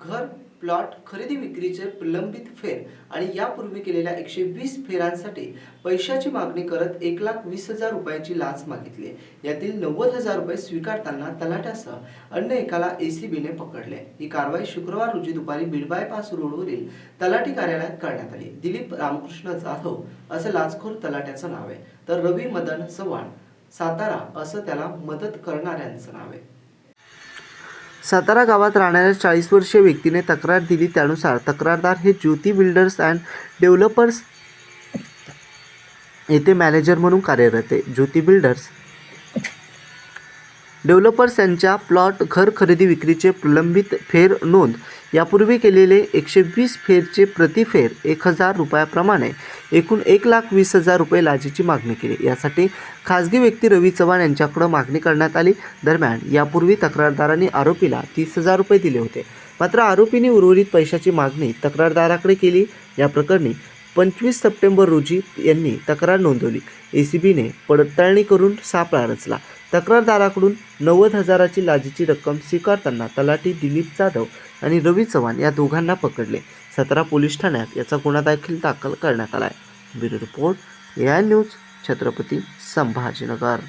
घर प्लॉट खरेदी विक्रीचे प्रलंबित फेर आणि यापूर्वी केलेल्या एकशे वीस फेरांसाठी पैशाची मागणी करत एक लाख वीस हजार रुपयांची लाच मागितली. यातील नव्वद हजार रुपये स्वीकारताना तलाट्यासह अन्य एकाला एसीबीने पकडले. ही कारवाई शुक्रवार रोजी दुपारी बीड बायपास रोडवरील तलाठी कार्यालयात करण्यात आली. दिलीप रामकृष्ण जाधव असं लाचखोर तलाट्याचं नाव आहे. तर रवी मदन चव्हाण सातारा असं त्याला मदत करणाऱ्यांचं नाव आहे. सातारा गावात राहणाऱ्या चाळीस वर्षीय व्यक्तीने तक्रार दिली. त्यानुसार तक्रारदार हे ज्योती बिल्डर्स अँड डेव्हलपर्स येथे मॅनेजर म्हणून कार्यरत आहे. ज्योती बिल्डर्स डेव्हलपर्स यांच्या प्लॉट घर खरेदी विक्रीचे प्रलंबित फेर नोंद यापूर्वी केलेले एकशे वीस फेरचे प्रतिफेर एक हजार रुपयाप्रमाणे एकूण एक लाख वीस हजार रुपये लाचेची मागणी केली. यासाठी खासगी व्यक्ती रवी चव्हाण यांच्याकडं मागणी करण्यात आली. दरम्यान यापूर्वी तक्रारदारांनी आरोपीला तीस हजार रुपये दिले होते. मात्र आरोपीने उर्वरित पैशाची मागणी तक्रारदाराकडे केली. या प्रकरणी पंचवीस सप्टेंबर रोजी यांनी तक्रार नोंदवली. ए सी बीने पडताळणी करून सापळा रचला. तक्रारदाराकडून नव्वद हजाराची लाचेची रक्कम स्वीकारताना तलाठी दिलीप जाधव आणि रवी चव्हाण या दोघांना पकडले. सतरा पोलीस ठाण्यात याचा गुन्हा देखील दाखल करण्यात आला आहे ब्युरो रिपोर्ट या न्यूज छत्रपती संभाजीनगर.